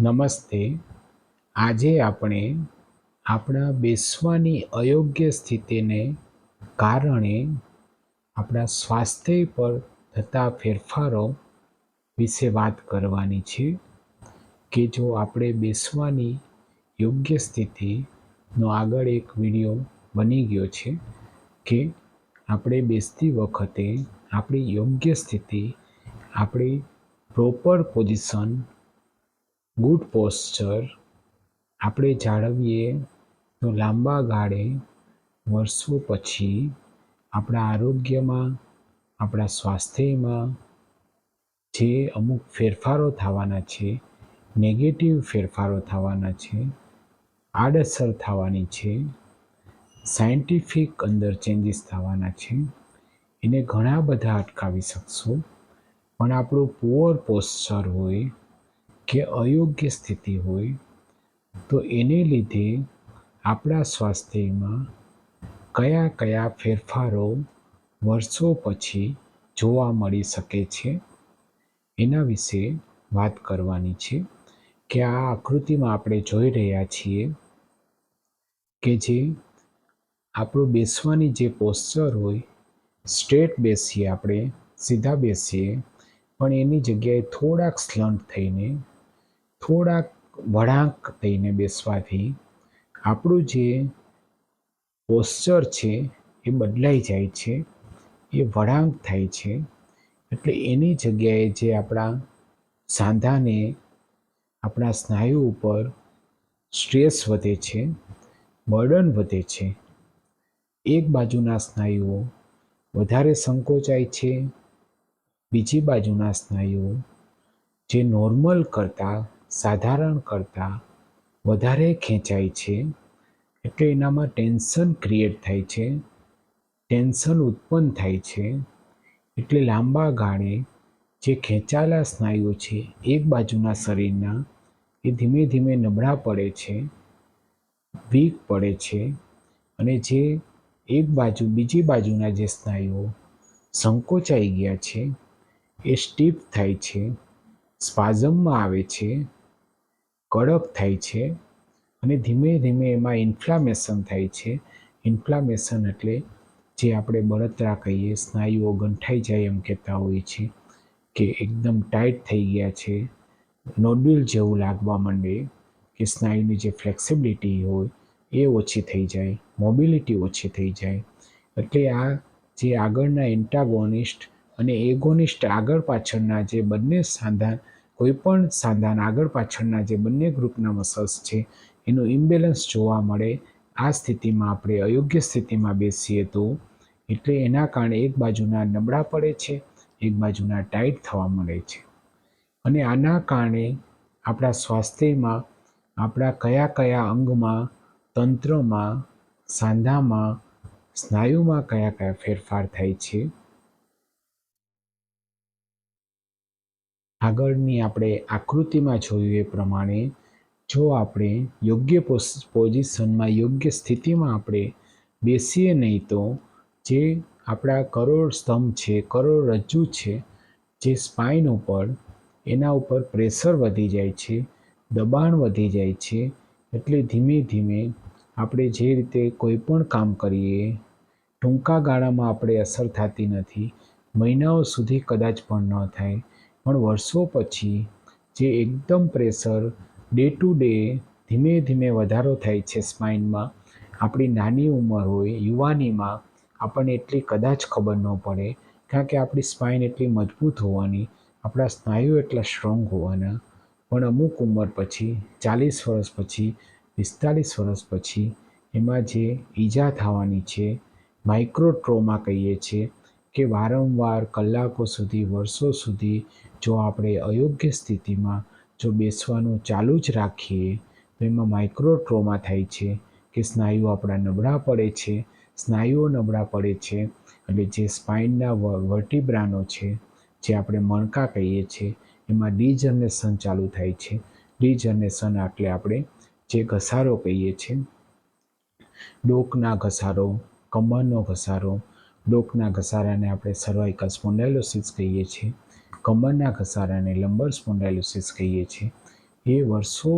નમસ્તે. આજે આપણે આપણા બેસવાની અયોગ્ય સ્થિતિને કારણે આપણા સ્વાસ્થ્ય પર થતા ફેરફારો વિશે વાત કરવાની છે કે જો આપણે બેસવાની યોગ્ય સ્થિતિનો આગળ એક વીડિયો બની ગયો છે કે આપણે બેસતી વખતે આપણી યોગ્ય સ્થિતિ, આપણી પ્રોપર પોઝિશન ગુડ પોસ્ચર આપણે જાળવીએ તો લાંબા ગાળે વર્ષો પછી આપણા આરોગ્યમાં, આપણા સ્વાસ્થ્યમાં જે અમુક ફેરફારો થવાના છે નેગેટિવ ફેરફારો થવાના છે, આડઅસર થવાની છે સાયન્ટિફિક અંદર ચેન્જીસ થવાના છે, એને ઘણા બધા અટકાવી શકશો. પણ આપણું પુઅર પોસ્ચર હોય કે અયોગ્ય સ્થિતિ હોય, તો એને લીધે આપણા સ્વાસ્થ્યમાં કયા કયા ફેરફારો વર્ષો પછી જોવા મળી શકે છે? એના વિશે વાત કરવાની છે કે આ આકૃતિમાં આપણે જોઈ રહ્યા છીએ કે જે આપણું બેસવાની જે પોસ્ચર હોય, સ્ટ્રેટ બેસીએ આપણે, સીધા બેસીએ, પણ એની જગ્યાએ થોડાક સ્લન્ટ થઈને થોડાક વળાંક થઈને બેસવાથી આપણું જે પોસ્ચર છે એ બદલાઈ જાય છે, એ વળાંક થાય છે. એટલે એની જગ્યાએ જે આપણા સાંધાને આપણા સ્નાયુ ઉપર સ્ટ્રેસ વધે છે, બર્ડન વધે છે, એક બાજુના સ્નાયુઓ વધારે સંકોચાય છે, બીજી બાજુના સ્નાયુઓ જે નોર્મલ કરતાં સાધારણ કરતાં વધારે ખેંચાય છે, એટલે એનામાં ટેન્શન ક્રિએટ થાય છે, ટેન્શન ઉત્પન્ન થાય છે, એટલે લાંબા ગાળે જે ખેંચાયેલા સ્નાયુઓ છે, એક બાજુના શરીરના, એ ધીમે ધીમે નબળા પડે છે, વીક પડે છે, અને જે એક બાજુ, બીજી બાજુના જે સ્નાયુઓ સંકોચાઈ ગયા છે, એ સ્ટીફ થાય છે, સ્પાઝમમાં આવે છે કડક થાય છે અને ધીમે ધીમે એમાં ઇન્ફ્લામેશન થાય છે. ઇન્ફ્લામેશન એટલે જે આપણે બળતરા કહીએ સ્નાયુઓ ગંઠાઈ જાય એમ કહેતા હોઈએ છીએ કે એકદમ ટાઈટ થઈ ગયા છે. નોડ્યુલ જેવું લાગવા માંડે કે સ્નાયુની જે ફ્લેક્સિબિલિટી હોય એ ઓછી થઈ જાય મોબિલિટી ઓછી થઈ જાય. એટલે આ જે આગળના એન્ટાગોનિસ્ટ અને એગોનિસ્ટ આગળ પાછળના જે બંને સાંધા કોઈ પણ સાંધાના આગળ પાછળના જે બંને ગ્રુપના મસલ્સ છે, એનું ઇમ્બેલેન્સ જોવા મળે. આ સ્થિતિમાં આપણે અયોગ્ય સ્થિતિમાં બેસીએ તો એટલે એના કારણે એક બાજુના નબળા પડે છે, એક બાજુના ટાઈટ થવા મળે છે. અને આના કારણે આપણા સ્વાસ્થ્યમાં, આપણા કયા કયા અંગમાં, તંત્રમાં, સાંધામાં, સ્નાયુમાં કયા કયા ફેરફાર થાય છે આગળની આપણે આકૃતિમાં જોયું એ પ્રમાણે જો આપણે યોગ્ય પોઝિશનમાં યોગ્ય સ્થિતિમાં આપણે બેસીએ નહીં તો જે આપણા કરોડ સ્તંભ છે કરોડરજ્જુ છે, જે સ્પાઇન ઉપર એના ઉપર પ્રેશર વધી જાય છે, દબાણ વધી જાય છે, એટલે ધીમે ધીમે આપણે જે રીતે કોઈ પણ કામ કરીએ, ટૂંકા ગાળામાં આપણે અસર થતી નથી, મહિનાઓ સુધી કદાચ પણ ન થાય પણ વર્ષો પછી જે એકદમ પ્રેશર ડે ટુ ડે ધીમે ધીમે વધારો થાય છે સ્પાઇનમાં. આપણી નાની ઉંમર હોય, યુવાનીમાં આપણને એટલી કદાચ ખબર ન પડે, કારણ કે આપણી સ્પાઇન એટલી મજબૂત હોવાની, આપણા સ્નાયુ એટલા સ્ટ્રોંગ હોવાના. પણ અમુક ઉંમર પછી, ચાલીસ વર્ષ પછી, પિસ્તાલીસ વર્ષ પછી એમાં જે ઈજા થવાની છે માઇક્રો ટ્રોમા કહીએ છીએ કે વારંવાર કલાકો સુધી, વર્ષો સુધી જો આપણે અયોગ્ય સ્થિતિમાં જો બેસવાનું ચાલુ જ રાખીએ, તો એમાં માઇક્રો ટ્રોમા થાય છે કે સ્નાયુઓ આપણા નબળા પડે છે, સ્નાયુઓ નબળા પડે છે એટલે જે સ્પાઇનના વર્ટિબ્રાનો છે, જે આપણે મણકા કહીએ છીએ એમાં ડીજનરેશન ચાલુ થાય છે. ડીજનરેશન એટલે આપણે જે ઘસારો કહીએ છીએ ડોકના ઘસારો, કમરનો ઘસારો ડોકના ઘસારાને આપણે સર્વાઇકલ સ્પોન્ડાઇલોસિસ કહીએ છીએ, કમરના ઘસારાને લંબર સ્પોન્ડાઇલોસિસ કહીએ છીએ. એ વર્ષો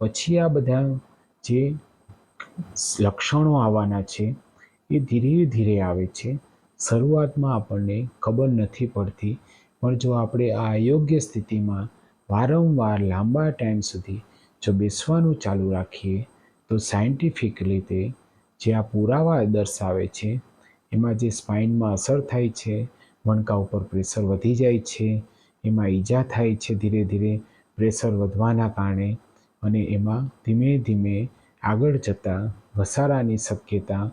પછી આ બધા જે લક્ષણો આવવાના છે, એ ધીરે ધીરે આવે છે. શરૂઆતમાં આપણને ખબર નથી પડતી, પણ જો આપણે આ અયોગ્ય સ્થિતિમાં વારંવાર લાંબા ટાઈમ સુધી જો બેસવાનું ચાલુ રાખીએ, તો સાયન્ટિફિક રીતે જે આ પુરાવા દર્શાવે છે એમાં જે સ્પાઇનમાં અસર થાય છે, વણકા ઉપર પ્રેશર વધી જાય છે, એમાં ઈજા થાય છે ધીરે ધીરે પ્રેશર વધવાના કારણે અને એમાં ધીમે ધીમે આગળ જતાં ઘસારાની શક્યતા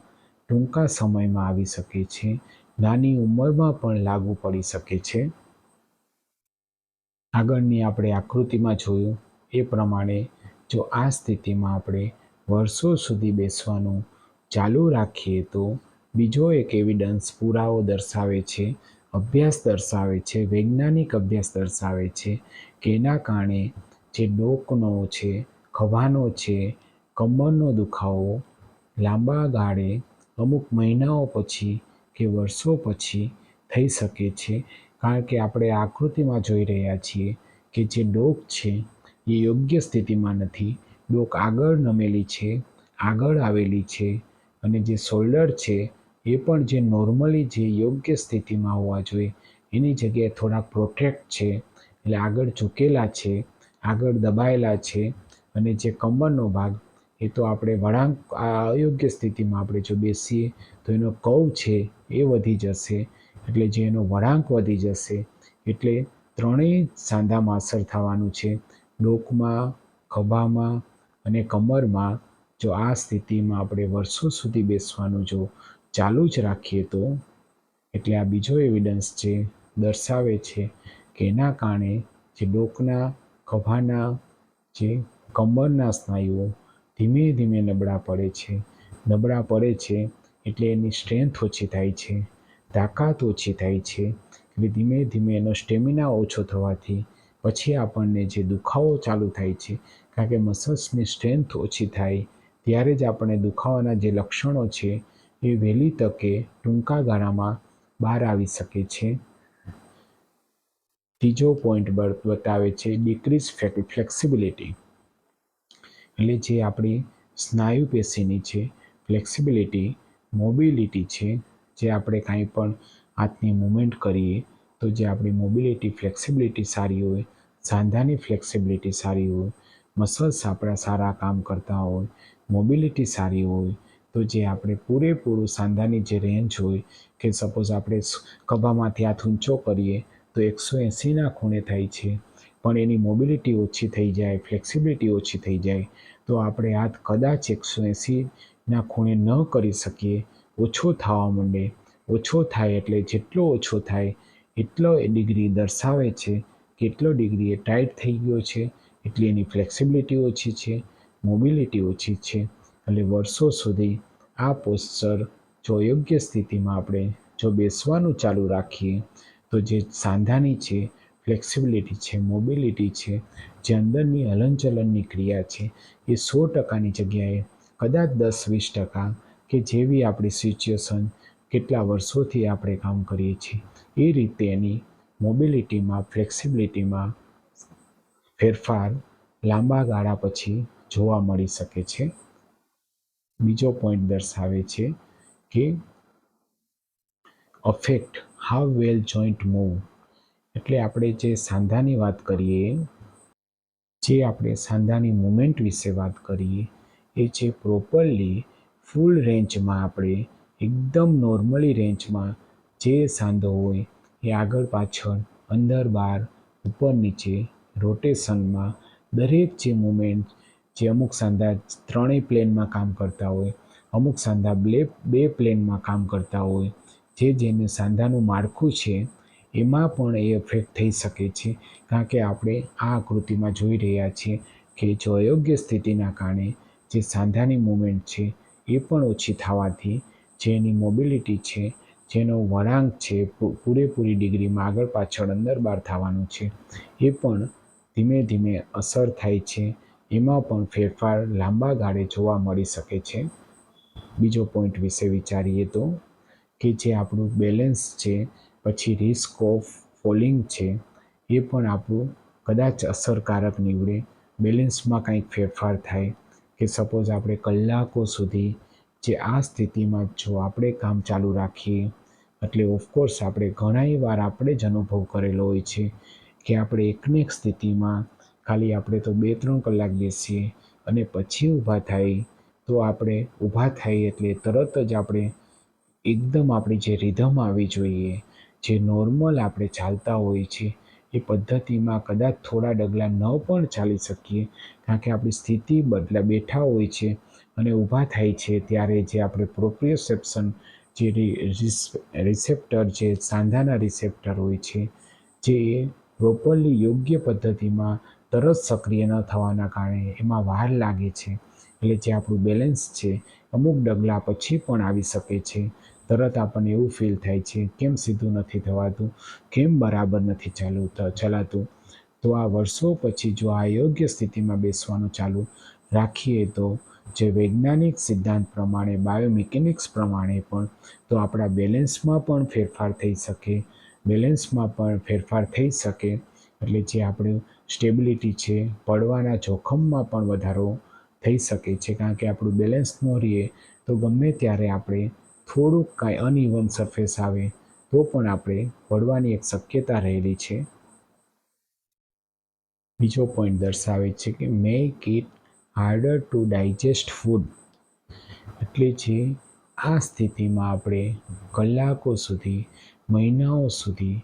ટૂંકા સમયમાં આવી શકે છે, નાની ઉંમરમાં પણ લાગુ પડી શકે છે. આગળની આપણે આકૃતિમાં જોયું એ પ્રમાણે જો આ સ્થિતિમાં આપણે વર્ષો સુધી બેસવાનું ચાલુ રાખીએ તો બીજો એક એવિડન્સ પુરાવો દર્શાવે છે, અભ્યાસ દર્શાવે છે, વૈજ્ઞાનિક અભ્યાસ દર્શાવે છે કે એના કારણે જે ડોકનો છે, ખભાનો છે, કમરનો દુખાવો લાંબા ગાળે અમુક મહિનાઓ પછી કે વર્ષો પછી થઈ શકે છે. કારણ કે આપણે આકૃતિમાં જોઈ રહ્યા છીએ કે જે ડોક છે, એ યોગ્ય સ્થિતિમાં નથી. ડોક આગળ નમેલી છે, આગળ આવેલી છે અને જે શોલ્ડર છે એ પણ જે નોર્મલી જે યોગ્ય સ્થિતિમાં હોવા જોઈએ. એની જગ્યાએ થોડાક પ્રોટેક્ટ છે, એટલે આગળ ઝૂકેલા છે, આગળ દબાયેલા છે, અને જે કમરનો ભાગ, એ તો આપણે વળાંક, આ અયોગ્ય સ્થિતિમાં આપણે જો બેસીએ, તો એનો કવ છે એ વધી જશે, એટલે જે એનો વળાંક વધી જશે, એટલે ત્રણેય સાંધામાં અસર થવાનું છે. ડોકમાં, ખભામાં અને કમરમાં જો આ સ્થિતિમાં આપણે વર્ષો સુધી બેસવાનું જો ચાલુ જ રાખીએ તો? એટલે આ બીજો એવિડન્સ છે દર્શાવે છે કે એના કારણે જે ડોકના, ખભાના, જે કમરના સ્નાયુઓ ધીમે ધીમે નબળા પડે છે. નબળા પડે છે એટલે એની સ્ટ્રેન્થ ઓછી થાય છે, તાકાત ઓછી થાય છે એટલે ધીમે ધીમે એનો સ્ટેમિના ઓછો થવાથી પછી આપણને જે દુખાવો ચાલુ થાય છે, કારણ કે મસલ્સની સ્ટ્રેન્થ ઓછી થાય, ત્યારે જ આપણને દુખાવાના જે લક્ષણો છે એ વહેલી તકે ટૂંકા ગાળામાં બહાર આવી શકે છે. ત્રીજો પોઈન્ટ બતાવે છે ડિક્રીઝ ફ્લેક્સિબિલિટી એટલે જે આપણી સ્નાયુ પેશીની છે ફ્લેક્સિબિલિટી મોબિલિટી છે, જે આપણે કાંઈ પણ હાથની મૂવમેન્ટ કરીએ, તો જે આપણી મોબિલિટી ફ્લેક્સિબિલિટી સારી હોય, સાંધાની ફ્લેક્સિબિલિટી સારી હોય મસલ્સ આપણા સારા કામ કરતા હોય મોબિલિટી સારી હોય તો જે આપણે પૂરેપૂરું સાંધાની જે રેન્જ હોય, કે સપોઝ આપણે ખભામાંથી હાથ ઊંચો કરીએ, તો એકસો એંસીના ખૂણે થાય છે. પણ એની મોબિલિટી ઓછી થઈ જાય ફ્લેક્સિબિલિટી ઓછી થઈ જાય, તો આપણે હાથ કદાચ એકસો એંસીના ખૂણે ન કરી શકીએ. ઓછો થવા માંડે. ઓછો થાય એટલે જેટલો ઓછો થાય, એટલો એ ડિગ્રી દર્શાવે છે. કેટલો ડિગ્રી એ ટાઈટ થઈ ગયો છે, એટલી એની ફ્લેક્સિબિલિટી ઓછી છે મોબિલિટી ઓછી છે. એટલે વર્ષો સુધી આ પોસ્ચર જો યોગ્ય સ્થિતિમાં આપણે જો બેસવાનું ચાલુ રાખીએ, તો જે સાંધાની છે, ફ્લેક્સિબિલિટી છે, મોબિલિટી છે, જે અંદરની હલનચલનની ક્રિયા છે, એ સો ટકાની જગ્યાએ, કદાચ દસ વીસ ટકા કે જેવી આપણી સિચ્યુએશન કેટલા વર્ષોથી આપણે કામ કરીએ છીએ, એ રીતે એની મોબિલિટીમાં, ફ્લેક્સિબિલિટીમાં ફેરફાર લાંબા ગાળા પછી જોવા મળી શકે છે. બીજો પોઈન્ટ દર્શાવે છે કે affect how well joint move એટલે આપણે જે સાંધાની વાત કરીએ, જે આપણે સાંધાની મુમેન્ટ વિશે વાત કરીએ, એ જે પ્રોપરલી ફૂલ રેન્જમાં આપણે એકદમ નોર્મલી રેન્જમાં જે સાંધો હોય એ આગળ પાછળ, અંદર બહાર ઉપર નીચે રોટેશનમાં દરેક જે મુમેન્ટ જે અમુક સાંધા ત્રણેય પ્લેનમાં કામ કરતા હોય, અમુક સાંધા બે બે પ્લેનમાં કામ કરતા હોય, જે જેને સાંધાનું માળખું છે, એમાં પણ એ અફેક્ટ થઈ શકે છે. કારણ કે આપણે આ આકૃતિમાં જોઈ રહ્યા છીએ કે જો અયોગ્ય સ્થિતિના કારણે જે સાંધાની મુમેન્ટ છે, એ પણ ઓછી થવાથી જેની મોબિલિટી છે, જેનો વળાંક છે પૂરેપૂરી ડિગ્રીમાં આગળ પાછળ અંદર બહાર થવાનું છે, એ પણ ધીમે ધીમે અસર થાય છે. એમાં પણ ફેરફાર લાંબા ગાળે જોવા મળી શકે છે. બીજો પોઈન્ટ વિશે વિચારીએ તો કે જે આપણું બેલેન્સ છે, પછી રિસ્ક ઓફ ફોલિંગ છે, એ પણ આપણું કદાચ અસરકારક નીવડે. બેલેન્સમાં કંઈક ફેરફાર થાય કે સપોઝ આપણે કલાકો સુધી જે આ સ્થિતિમાં જો આપણે કામ ચાલુ રાખીએ, એટલે ઓફકોર્સ આપણે ઘણાય વાર આપણે જ અનુભવ કરેલો હોય છે કે આપણે એકને એક સ્થિતિમાં ખાલી આપણે તો બે ત્રણ કલાક બેસીએ અને પછી ઊભા થાય, તો આપણે ઊભા થાય એટલે તરત જ આપણે એકદમ આપણી જે રિધમ આવી જોઈએ, જે નોર્મલ આપણે ચાલતા હોઈએ છીએ એ પદ્ધતિમાં કદાચ થોડા ડગલા ન પણ ચાલી શકીએ, કારણ કે આપણી સ્થિતિ બદલા બેઠા હોય છે અને ઊભા થાય છે, ત્યારે જે આપણે પ્રોપ્રિયોસેપ્શન જે રિસેપ્ટર જે સાંધાના રિસેપ્ટર હોય છે, જે પ્રોપરલી યોગ્ય પદ્ધતિમાં તરત સક્રિય ન થવાના કારણે એમાં વાર લાગે છે. એટલે જે આપણું બેલેન્સ છે, અમુક ડગલા પછી પણ આવી શકે છે. તરત આપણને એવું ફીલ થાય છે, કેમ સીધું નથી થવાતું, કેમ બરાબર નથી ચાલુ ચલાતું. તો આ વર્ષો પછી જો આ યોગ્ય સ્થિતિમાં બેસવાનું ચાલુ રાખીએ તો જે વૈજ્ઞાનિક સિદ્ધાંત પ્રમાણે બાયોમિકેનિક્સ પ્રમાણે પણ, તો આપણા બેલેન્સમાં પણ ફેરફાર થઈ શકે બેલેન્સમાં પણ ફેરફાર થઈ શકે. એટલે જે આપણું સ્ટેબિલિટી છે, પડવાના જોખમમાં પણ વધારો થઈ શકે છે, કારણ કે આપણું બેલેન્સ ન રહીએ, તો ગમે ત્યારે આપણે થોડુંક કાંઈ અનઇવન સરફેસ આવે, તો પણ આપણે પડવાની એક શક્યતા રહેલી છે. બીજો પોઈન્ટ દર્શાવે છે કે make it harder to digest food એટલે જે આ સ્થિતિમાં આપણે કલાકો સુધી, મહિનાઓ સુધી,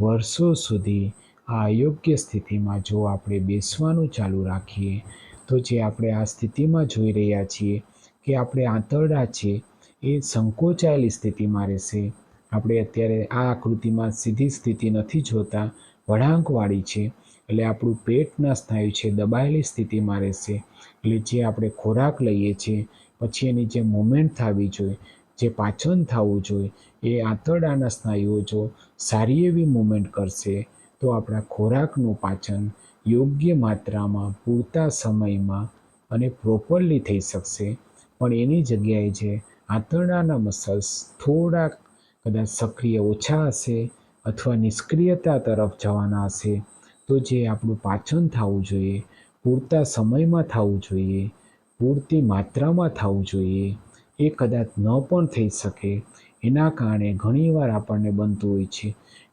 વર્ષો સુધી આ અયોગ્ય સ્થિતિમાં જો આપણે બેસવાનું ચાલુ રાખીએ, તો જે આપણે આ સ્થિતિમાં જોઈ રહ્યા છીએ કે આપણે આંતરડા છે એ સંકોચાયેલી સ્થિતિમાં રહેશે. આપણે અત્યારે આ આકૃતિમાં સીધી સ્થિતિ નથી જોતા, વળાંકવાળી છે, એટલે આપણું પેટના સ્નાયુ છે, દબાયેલી સ્થિતિમાં રહેશે. એટલે જે આપણે ખોરાક લઈએ છીએ, પછી એની જે મુમેન્ટ થવી જોઈએ, જે પાચન થવું જોઈએ, એ આંતરડાના સ્નાયુઓ જો સારી એવી મુમેન્ટ કરશે. તો આપણા ખોરાકનું પાચન યોગ્ય માત્રામાં પૂરતા સમયમાં અને પ્રોપરલી થઈ શકશે. પણ એની જગ્યાએ જે આંતરડાના મસલ્સ થોડાક કદાચ સક્રિય ઓછા હશે અથવા નિષ્ક્રિયતા તરફ જવાના હશે, તો જે આપણું પાચન થવું જોઈએ, પૂરતા સમયમાં થવું જોઈએ, પૂરતી માત્રામાં થવું જોઈએ, એ કદાચ ન પણ થઈ શકે. એના કારણે ઘણીવાર આપણને બનતું હોય છે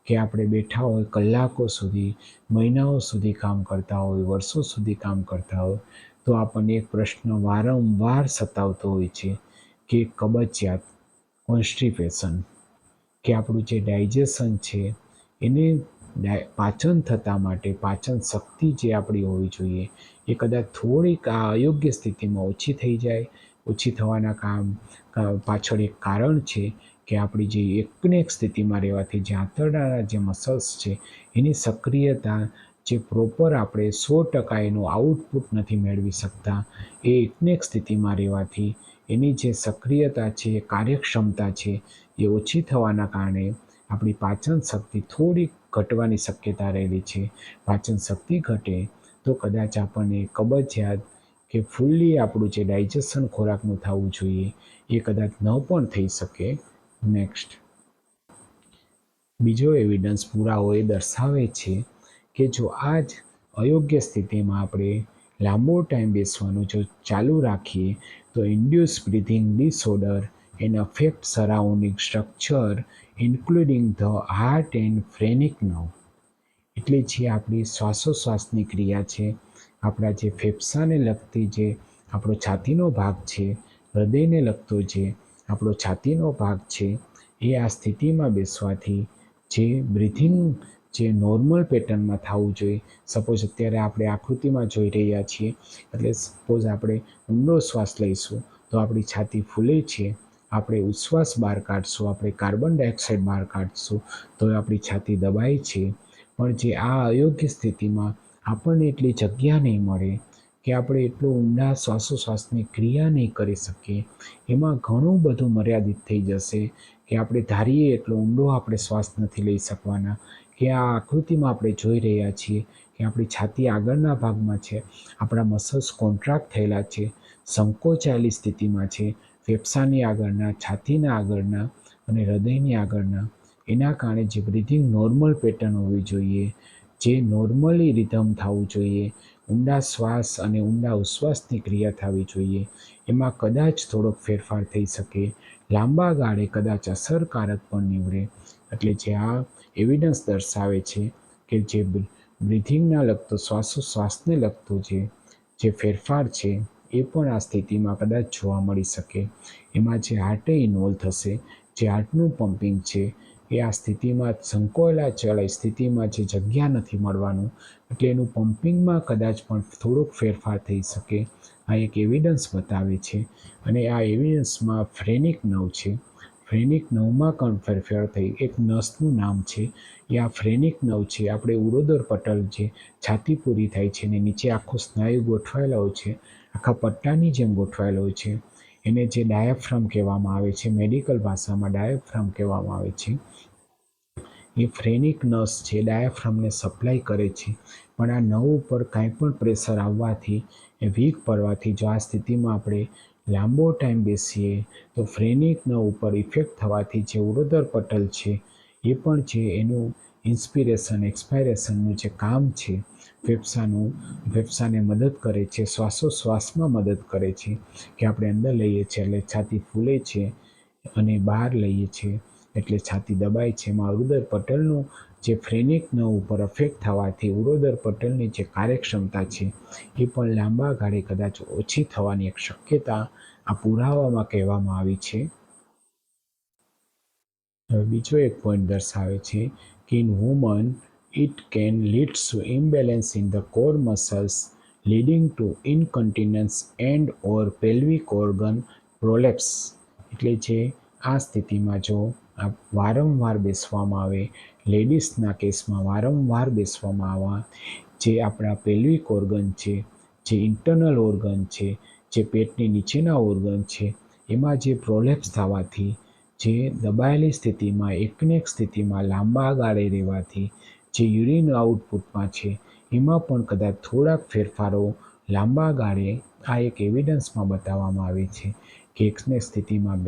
કે આપણે બેઠા હોય કલાકો સુધી, મહિનાઓ સુધી કામ કરતા હોય, વર્ષો સુધી કામ કરતા હોય, તો આપણને એક પ્રશ્ન વારંવાર સતાવતો હોય છે કે કબજિયાત, કોન્સ્ટિપેશન, કે આપણું જે ડાયજેશન છે એને પાચન થતાં માટે પાચન શક્તિ જે આપણી હોવી જોઈએ, એ કદાચ થોડીક આ અયોગ્ય સ્થિતિમાં ઓછી થઈ જાય, ઓછી થવાના કામ પાછળ એક કારણ છે કે આપણી જે એકને એક સ્થિતિમાં રહેવાથી જે આંતરડાના જે મસલ્સ છે, એની સક્રિયતા જે પ્રોપર આપણે સો ટકા એનું આઉટપુટ નથી મેળવી શકતા. એ એકને એક સ્થિતિમાં રહેવાથી એની જે સક્રિયતા છે, કાર્યક્ષમતા છે, એ ઓછી થવાના કારણે આપણી પાચન શક્તિ થોડી ઘટવાની શક્યતા રહેલી છે. પાચન શક્તિ ઘટે તો કદાચ આપણને કબજિયાત કે ફૂલ્લી આપણું જે ડાયજેશન ખોરાકનું થવું જોઈએ, એ કદાચ ન પણ થઈ શકે. નેક્સ્ટ બીજો એવિડન્સ પુરાવો એ દર્શાવે છે કે જો આ જ અયોગ્ય સ્થિતિમાં આપણે લાંબો ટાઈમ બેસવાનું જો ચાલુ રાખીએ, તો induce breathing disorder and affect surrounding structure including the heart and phrenic nerve એટલે જે આપણી શ્વાસોશ્વાસની ક્રિયા છે, આપણા જે ફેફસાને લગતી જે આપણો છાતીનો ભાગ છે, હૃદયને લગતો જે આપણો છાતીનો ભાગ છે, એ આ સ્થિતિમાં બેસવાથી જે બ્રિથિંગ જે નોર્મલ પેટર્નમાં થવું જોઈએ. સપોઝ અત્યારે આપણે આકૃતિમાં જોઈ રહ્યા છીએ, એટલે સપોઝ આપણે ઊંડો શ્વાસ લઈશું, તો આપણી છાતી ફૂલે છે, આપણે ઉચ્છ્વાસ બહાર કાઢશું, આપણે કાર્બન ડાયોક્સાઇડ બહાર કાઢશું, તો આપણી છાતી દબાય છે. પણ જે આ અયોગ્ય સ્થિતિમાં આપણને એટલી જગ્યા નહીં મળે કે આપણે એટલું ઊંડા શ્વાસોશ્વાસની ક્રિયા નહીં કરી શકીએ, એમાં ઘણું બધું મર્યાદિત થઈ જશે કે આપણે ધારીએ એટલો ઊંડો આપણે શ્વાસ નથી લઈ શકવાના, કે આ આકૃતિમાં આપણે જોઈ રહ્યા છીએ કે આપણી છાતી આગળના ભાગમાં છે, આપણા મસલ્સ કોન્ટ્રાક્ટ થયેલા છે, સંકોચાયેલી સ્થિતિમાં છે, ફેફસાની આગળના, છાતીના આગળના અને હૃદયની આગળના. એના કારણે જે બ્રિથિંગ નોર્મલ પેટર્ન હોવી જોઈએ જે નોર્મલી રિધમ થવું જોઈએ, ઊંડા શ્વાસ અને ઊંડા ઉશ્વાસની ક્રિયા થવી જોઈએ. એમાં કદાચ થોડોક ફેરફાર થઈ શકે. લાંબા ગાળે કદાચ અસરકારક પણ નીવડે. એટલે જે આ એવિડન્સ દર્શાવે છે કે જે બ્રિથિંગના લગતો, શ્વાસોશ્વાસને લગતો જે જે ફેરફાર છે, એ પણ આ સ્થિતિમાં કદાચ જોવા મળી શકે. એમાં જે હાર્ટે ઇન્વોલ્વ થશે, જે હાર્ટનું પમ્પિંગ છે એ આ સ્થિતિમાં સંકોયેલા ચલાય સ્થિતિમાં જે જગ્યા નથી મળવાનું, એટલે એનું પમ્પિંગમાં કદાચ પણ થોડોક ફેરફાર થઈ શકે. આ એક એવિડન્સ બતાવે છે અને આ એવિડન્સમાં ફ્રેનિક નવ છે. ફ્રેનિક નવમાં પણ ફેરફાર થઈ. એક નસનું નામ છે. એ આ ફ્રેનિક નવ છે. આપણે ઉરોદર પટલ જે છાતી પૂરી થાય છે ને નીચે આખો સ્નાયુ ગોઠવાયેલો હોય છે, આખા પટ્ટાની જેમ ગોઠવાયેલો હોય છે, એને જે ડાયાફ્રામ કહેવામાં આવે છે મેડિકલ ભાષામાં ડાયાફ્રામ કહેવામાં આવે છે. એ ફ્રેનિક નસ છે ડાયાફ્રામને સપ્લાય કરે છે, પણ આ નવ ઉપર કાંઈ પણ પ્રેશર આવવાથી, એ વીક પડવાથી જો આ સ્થિતિમાં આપણે લાંબો ટાઈમ બેસીએ, તો ફ્રેનિક નવ ઉપર ઇફેક્ટ થવાથી જે ઉરોદર પટલ છે, એ પણ છે એનું ઇન્સ્પિરેશન, એક્સપાયરેશનનું જે કામ છે, ફેફસાનું, ફેફસાને મદદ કરે છે, શ્વાસોશ્વાસમાં મદદ કરે છે, કે આપણે અંદર લઈએ છીએ, એટલે છાતી ફૂલે છે અને બહાર લઈએ છીએ એટલે છાતી દબાય છે. એમાં ઉરોદર પટલનું જે ફ્રેનિક નવ ઉપર અફેક્ટ થવાથી ઉરોદર પટલની જે કાર્યક્ષમતા છે, એ પણ લાંબા ગાળે કદાચ ઓછી થવાની એક શક્યતા આ પુરાવામાં કહેવામાં આવી છે. હવે બીજો એક પોઈન્ટ દર્શાવે છે કે in woman it can leads to imbalance in the core muscles leading to incontinence and or pelvic organ prolapse એટલે જે આ સ્થિતિમાં જો વારંવાર બેસવામાં આવે, લેડીઝના કેસમાં વારંવાર બેસવામાં આવવા જે આપણા પેલ્વિક ઓર્ગન છે, જે ઇન્ટરનલ ઓર્ગન છે, જે પેટની નીચેના ઓર્ગન છે, એમાં જે પ્રોલેપ્સ થવાથી, જે દબાયેલી સ્થિતિમાં એકને એક સ્થિતિમાં લાંબા ગાળે રહેવાથી, જે યુરિન આઉટપુટમાં છે, એમાં પણ કદાચ થોડાક ફેરફારો લાંબા ગાળે આ એક એવિડન્સમાં બતાવવામાં આવે છે કે એકને સ્થિતિમાં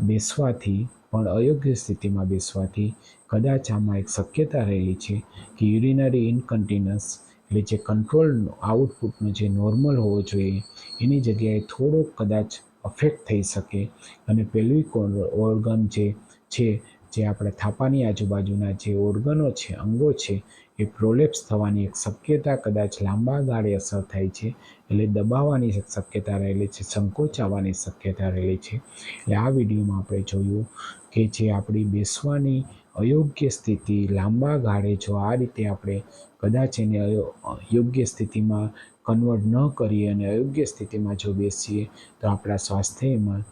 બેસવાથી પણ અયોગ્ય સ્થિતિમાં બેસવાથી કદાચ આમાં એક શક્યતા રહેલી છે કે યુરિનરી ઇનકન્ટિનન્સ એટલે જે કંટ્રોલ આઉટપુટનો જે નોર્મલ હોવો જોઈએ, એની જગ્યાએ થોડોક કદાચ અફેક્ટ થઈ શકે અને પેલ્વિક ઓર્ગન જે છે, જે આપણા થાપાની આજુબાજુના જે ઓર્ગનો છે, અંગો છે, એ પ્રોલેપ્સ થવાની એક શક્યતા કદાચ લાંબા ગાળે અસર થાય છે એટલે દબાવવાની શક્યતા રહેલી છે, સંકોચાવાની શક્યતા રહેલી છે. એટલે આ વિડીયોમાં આપણે જોયું કે જે આપણી બેસવાની અયોગ્ય સ્થિતિ લાંબા ગાળે જો આ રીતે આપણે કદાચ એને યોગ્ય સ્થિતિમાં કન્વર્ટ ન કરીએ અને અયોગ્ય સ્થિતિમાં જો બેસીએ, તો આપણા સ્વાસ્થ્યમાં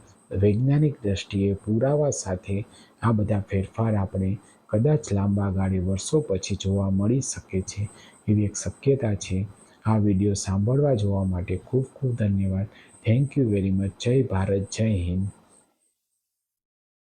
વૈજ્ઞાનિક દ્રષ્ટિએ પુરાવા સાથે આ બધા ફેરફાર આપણે કદાચ લાંબા ગાળે વર્ષો પછી જોવા મળી શકે છે. એવી એક શક્યતા છે આ વીડિયો સાંભળવા જોવા માટે ખૂબ ખૂબ ધન્યવાદ. થેન્ક યુ વેરી મચ જય ભારત, જય હિન્દ.